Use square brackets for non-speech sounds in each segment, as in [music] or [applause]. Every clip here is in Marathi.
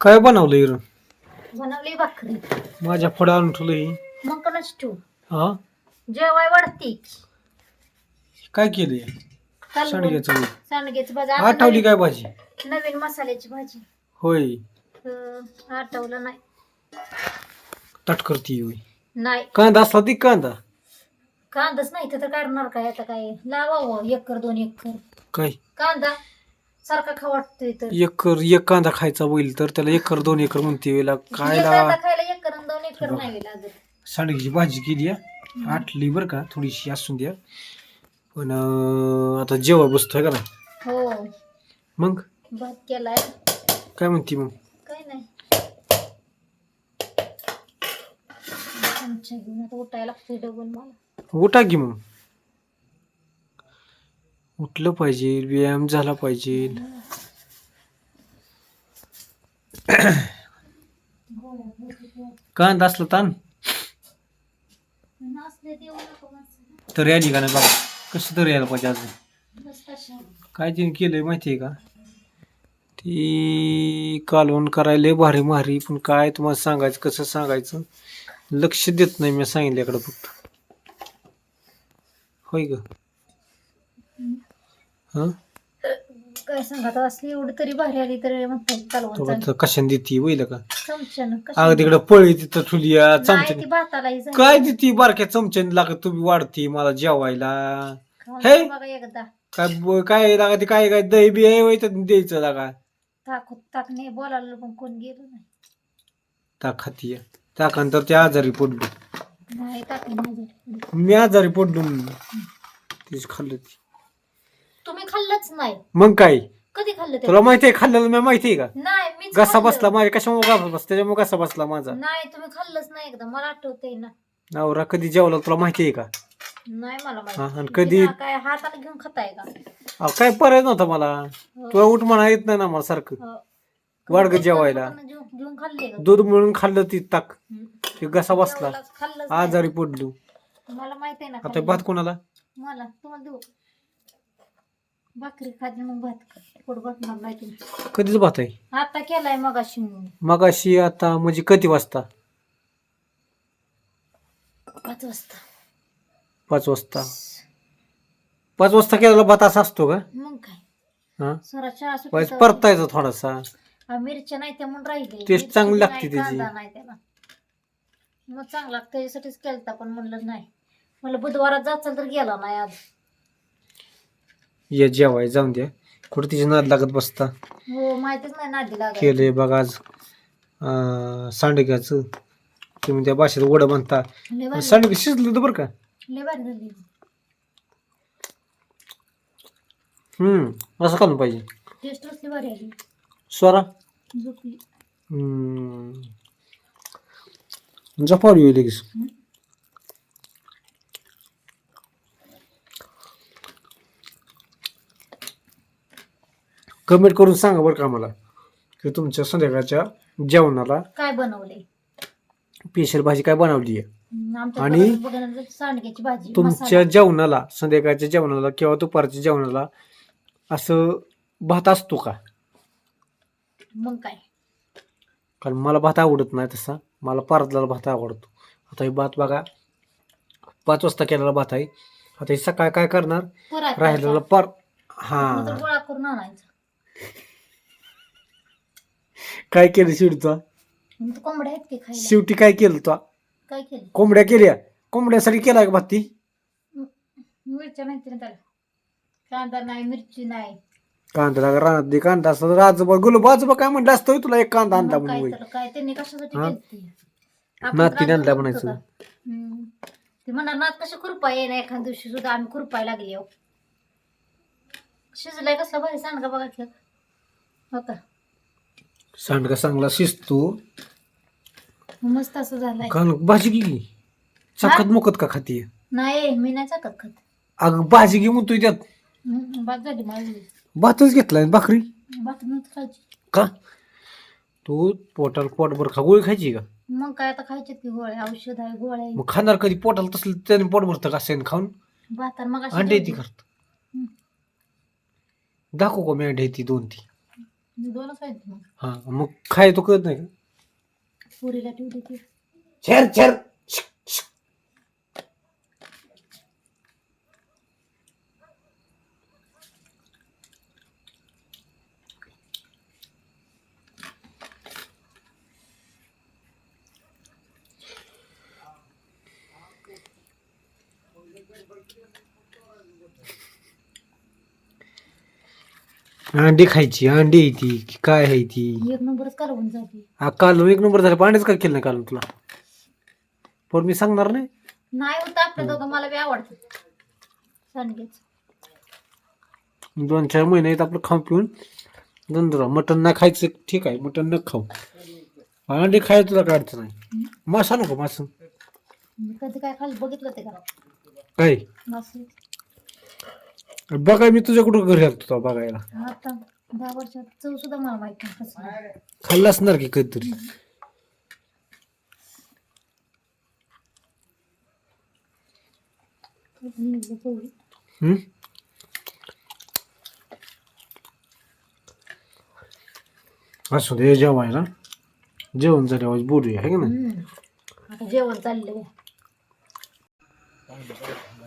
काय बनवलंय र बनवली भाकरी. माझ्या पुढे आणून ठेवलंय मग कोणाच ठेवू हा? जेवाय वाढती. काय केलंय सांडग्याचं वय. सांडग्याची भाजी आठवली आता काय भाजी? नवीन मसाल्याची भाजी. होय. आठवलं नाही. तट करती होय. नाही. कांदा असला ती कांदा? कांदाच नाही तर करणार काय? आता काय लावावं एकर दोन एकर काय? कांदा. सारखा खा वाटतोय तर. एकर एक कांदा खायचा होईल तर त्याला एकर दोन एकर म्हणते वेळेला काय एक कांदा खायला दोन नाही सांडग्याची भाजी केली आटली बरं का थोडीशी असून द्या. पण अं, आता जेव्हा बसतोय का ना हो. मग? भात केलाय. काय म्हणते मग? काय नाही. चमचा घेऊन आता उठायला लागतोय डबल मला. उठा की मग. उठलं पाहिजे व्यायाम झाला पाहिजे. कांदा असलं ताण. तरी आली का नाही बघा कसं तरी यायला पाहिजे अजून. काय तिने केलंय माहिती आहे का? ती कालवण करायला भारी भारी पण काय तुम्हाला सांगायचं कसं सांगायचं? लक्ष देत नाही मी सांगितल्याकडं फक्त. होय ग? हं? काय सांगत असली एवढी तरी भारी आली तर तो कशाने देते वैल का? चमच्यानं अगं? तिकडं पळी तिथं ती चमच्याने भातालाही झाली. काय देते बारक्या चमच्याने? लागत तुम्ही वाढते मला जेवायला. खाऊन हे? बघा एकदा. काय ब- काय लागा ते काय काय दही बी आहे वैत द्यायचं लागा. ताक ताक नाही बोलायला पण कोण गेलो नाही. ताक खातीय ताकानंतर ते आजारी पडलो. नाही ताक नाही. मी आजारी पडलो तीच खाल्लं ती. तुम्ही खाल्लंच नाही. मग काय? कधी खाल्लं ते? तुला माहिती आहे खाल्लेलं मी माहिती आहे का? नाही मीच घसा खाल्लं. बसला माझ्या कशामुळे घसा बसला? त्याच्यामुळे घसा बसला माझा. नाही तुम्ही खाल्लंच नाही एकदा. मला आठवतंय ना. नवरा कधी जेवला तुला माहिती आहे का? नाही मला हा, आणि कधी- बिना काय हाताला घेऊन खाताय का? अहो, काय पर्याय नव्हता मला. तुला उठ म्हणा येत नाही ना मला सारखं. हो. वाढ ग जेवायला. हातानं घेऊन घेऊन खाल्ले का? दूध मिळून खाल्लं ती ताक. हम्म. ते घसा बसला. जेवायलाच खाल्लंच नाही. आजारी पडलो. मला माहीत आहे ना आता खाल्लं. भात कोणाला? मला. तुम्हाला देऊ. भाकरी मग भात पोट बसणार नाही तुम्ही कधीच भात आहे? आता केलाय मग अशी मग अशी आता म्हणजे किती वाजता? पाच वाजता. पाच वाजता. पाच वाजता केलेला भात असा असतो का? मग काय? हा? वाईस परतायचा थोडासा. हा, मिरच्या नाही त्या म्हणून राहिले. टेस्ट मिरची चांगली नाही, लागते त्याची. कांदा नाही त्याला. मग चांगला लागतं त्याच्यासाठीच केलता पण म्हणलं नाही. म्हणलं बुधवारात जाचाल तर गेला नाही आज. ये जेवाय जाऊन द्या कुठे तिची नाद लागत बसता. हो माहितीच नाही नादी लागत. केलंय बघा आज अं, सांडग्याचं. तुम्ही त्या भाषेत वडं म्हणता. लय भारी. सांडगं शिजलं होतं बरं का? लय भारी झाली. हम्म असं खाल्लं पाहिजे. टेस्ट असली भारी आली. स्वरा? झोपली. हम्म. जपावली होईल लगेच. कमेंट करून सांगा बरं का आम्हाला की तुमच्या संध्याकाळच्या जेवणाला काय बनवले? स्पेशल भाजी काय बनवली आहे? आणि सांडग्याची भाजी तुमच्या. जेवणाला संध्याकाळच्या जेवणाला किंवा दुपारच्या जेवणाला असं भात असतो का? मग काय? कारण मला भात आवडत नाही तसा. मला पारदला भात आवडतो. आता हे भात बघा पाच वाजता केलेला भात आहे. आता हे सकाळी काय करणार? राहिलेला पार हा. गोळा करून आणायचा. काय केलं शेवटी मग तर कोंबड्या आहेत की खायला शेवटी काय केलं तो काय केलं कोंबड्या केल्या कोंबड्यासाठी केला का भात मिरच्या माहिती ना त्याला कांदा नाही मिरची नाही कांदा लागा रानात दे कांदा असता आजोबा गुलाब आजोबा काय म्हणलं असतं होय तुला एक कांदा आणला मग म्हणून काय होय. तर काय त्यांनी कशासाठी हा? केलती? आपण नातीने आणला रानात म्हणायचं. का? हम्म. ते म्हणा नात कशी खुरपा येईना एखाद दिवशी सुद्धा आम्ही खुरपाय लागली. शिजलाय कसला भारी सांडगा बघा की हो का सांडगा चांगला शिजतो. मस्त असं झालंय. कारण भाजी गेली. चाकत मुकत का खाती? नाही मी नाही चाकत खात. अगं भाजी घे म्हणतोय त्यात. हम्म, बाद झाली माझी. भातच घेतलाय भाकरी? बाकी खायची. का? तू पोटाला पोटभर खा. गोळी खायची का? मग काय आता खायचे की गोळ्या औषध आहे गोळ्या आहे. मग खाणार कधी? पोटाला तसलं त्याने पोट भरतं का शेण खाऊन? भातार मग अंडे ती करत. दाखव का मी अंडे ती दोन ती दोनच आहेत मग. हा मग खाय तो कळत नाही का? पुरीला ठेवली ती. छेर छेर शिक, शिक. अंडी खायची अंडी आहे ती की काय आहे ती? एक नंबरच कालवून जाते. हा काल एक नंबर झाला पाण्याच काय केलं काल तुला? पण मी सांगणार नाही? नाही होतं आपल्या दोघं मला बी आवडतं. सांडगेच दोन चार महिने आहेत आपलं खाऊन पिऊन. दंदरा मटण नाही खायचं ठीक आहे मटण न खाऊ. अंडी खायचं तुला काय अडचण नाही मासा नको मास. कधी काय खाली बघितलं ते का? काय? मासे. बघाय मी तुझ्या कुठं घरी आलतो तेव्हा बघायला आता दहा वर्षात चव सुद्धा मला माहीत नाही कसं आहे. खाल्लं असणार की कधीतरी. हम्म? असू दे जेवायला जेवण झाल्यावर बोलूया है का नाही हम्म. आता जेवण चाललंय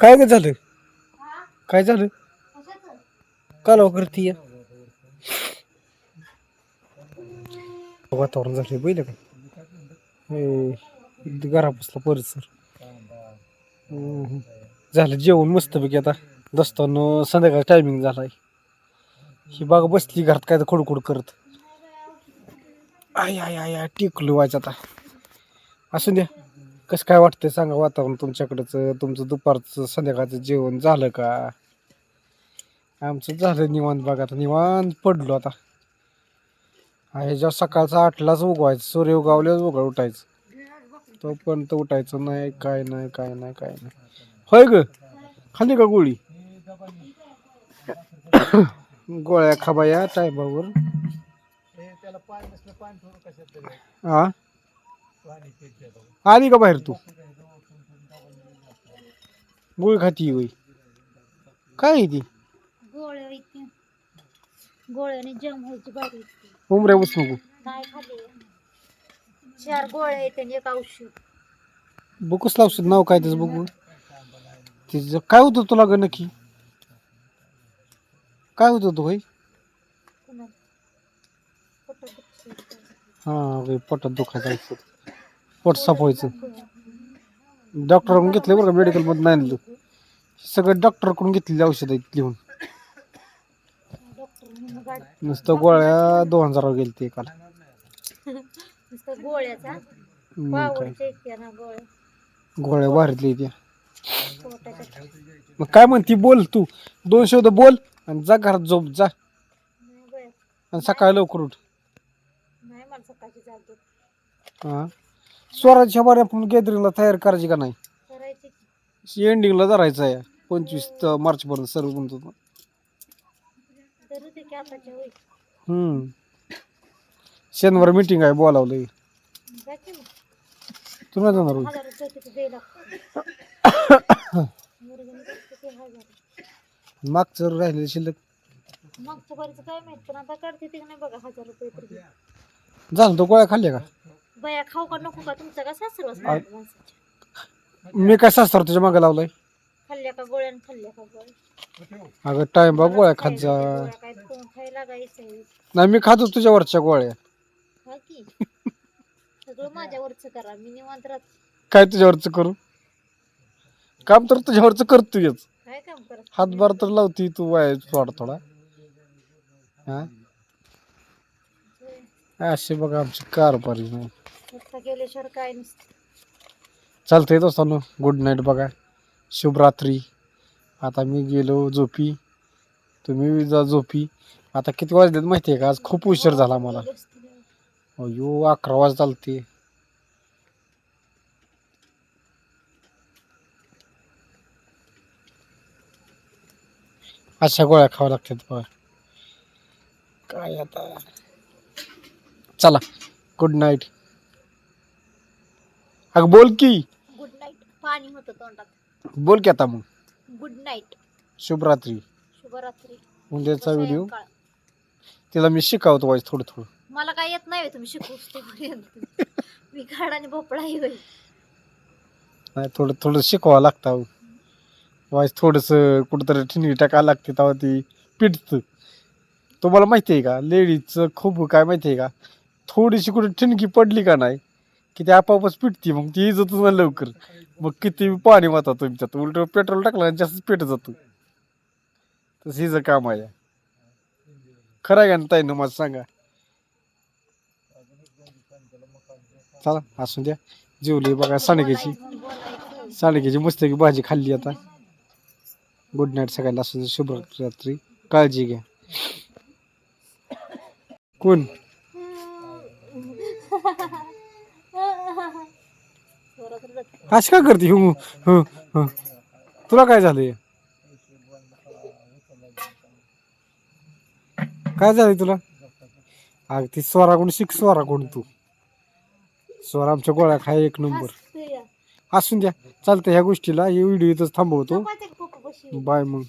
काय काय झालं काय झालं कालवा करती वातावरण झालं पहिलं का घरा बसला परिसर हम्म. झालं जेवण मस्तपैकी आता. दसताना संध्याकाळ टायमिंग झालाय. ही बाग बसली घरात काय तर खुडखुड करत. आय आय आय आय टिकलो व्हायचं आता. असू द्या. कसं काय वाटतंय सांगा वातावरण तुमच्याकडंच तुमचं दुपारचं संध्याकाळचं जेवण झालं का? आमचं झालं निवांत बघा आता निवांत पडलो आता. आहे जेव्हा सकाळचा आठलाच उगवायचं सूर्य उगावल्याच उघड उठायचं. तोपर्यंत उठायचं नाही काय नाही काय नाही काय नाही. होय ग? खाली का गोळी? गोळ्या खाबाया टायमावर. हा आली का बाहेर तू? गोळी खाती होई काय आहे ती? गोळ्याने जम व्हायची बारी इतकी. उमऱ्या नको नाही खाली? चार गोळ्या आहेत आणि एक औषध. बघूच लावशील नाव काय त्याचं बघू? तिचं काय होतं तुला ग नक्की? काय होतं तू दुखतंय. हा पोटात दुखायचं पोट साफ व्हायचं. डॉक्टरकडून घेतलं बरं का मेडिकलमधून नाही आणलं. सगळं डॉक्टरकडून घेतलेली औषध आहेत लिहून. नुसतं गोळ्या दोन हजारावर गेली ते काल नुसतं गोळ्याचा? मग काय? पावरच्या इतक्या ना गोळ्या गोळ्या त्या. पोटाच्या मग काय म्हणती बोल तू. दोन शब्द बोल आणि जा घरात झोप जा. नाही आणि सकाळी लवकर उठ. नाही मला सकाळची जाग येत. हा? स्वराज्य बारे आपण गॅदरिंगला तयार करायची का नाही? करायची की. एंडिंगला धरायचं आहे. पंचवीस मार्च पर्यंत सर्व म्हणतो धरू दे की आताच्या होईल हम्म. शनिवार मिटिंग आहे बोलावलंय. जा की मग. तू नाही जाणार होय? मागचं राहिलेलं शिल्लक. काय माहीत पण आता काढते ते नाही बघा हजार रुपये तरी झालं तो गोळ्या खाल्ल्या का? बया खाऊ का नको का? तुमचा का सासर मी काय सासर तुझ्या मागे लावलंय? खाल्ल्या का गोळ्या आणि खाल्ल्या का गोळ्या? अगं टाइम बा गोळ्या खात जा. गोळ्या काय कोण खायला लागायचं आहे नाही मी खातो तुझ्यावरच्या गोळ्या. हा की. सगळं माझ्यावरच करा. मी निवांत राहत. काय तुझ्यावरचं करू? काम तर तुझ्यावरचं करतोयच काय काम करत हातभार तर लावती तू वाय थोडा थोडा. हा? असे बघा आमची कारभारी नाही गेल्याशिवाय काय नसतं. चालतंय दोस्तांनो गुड नाईट बघा. शुभरात्री आता मी गेलो झोपी. तुम्ही जा झोपी. आता किती वाजलेत माहिती आहे का? आज खूप उशीर झाला मला. अयो अकरा वाज चालते अशा गोळ्या खाव्या लागतात बघा. काय आता? चला गुड नाईट अगं बोल की. गुड नाईट पाणी होतं तोंडात. बोल की आता मग. गुड नाईट शुभरात्री. शुभरात्री. उद्याचा व्हिडिओ सायंकाळ. तिला मी शिकवतो वाईज थोडं थोडं. मला काय येत नाही तुम्ही तोपर्यंत [laughs] मी काढ आणि भोपळाही होईल. नाही थोडं थोडं शिकवावं लागतं वाईज थोडंसं कुठंतरी ठिणगी टाकायला लागते तेव्हा ती पिटतं. तुम्हाला माहिती आहे का लेडीजचं खूप काय माहिती आहे का थोडीशी कुठे ठिणगी पडली का नाही की ते आपापच पिटती. मग ती इजतच ना लवकर. मग किती पाणी वाहतात तुम्ही त्यात उलट पेट्रोल टाकलं आणि जास्त पेट जातं. तसं हिचं काम आहे. खरं आहे का ना ताईनं मला सांगा. चला असू द्या. जेवली बघा सांडग्याची सांडग्याची मस्तकी भाजी खाल्ली आता. गुड नाईट सगळ्यांना. असू दे शुभरात्री. काळजी घ्या. कोण? असं का करते? हो हो हो. तुला काय झालंय? काय झालंय तुला? अग ती स्वराकडून शिक स्वराकडून तू? स्वर आमच्या गोळ्या खाय एक नंबर. असून द्या. चालतं ह्या गोष्टीला हे व्हिडिओ इथंच थांबवतो. बाय मग.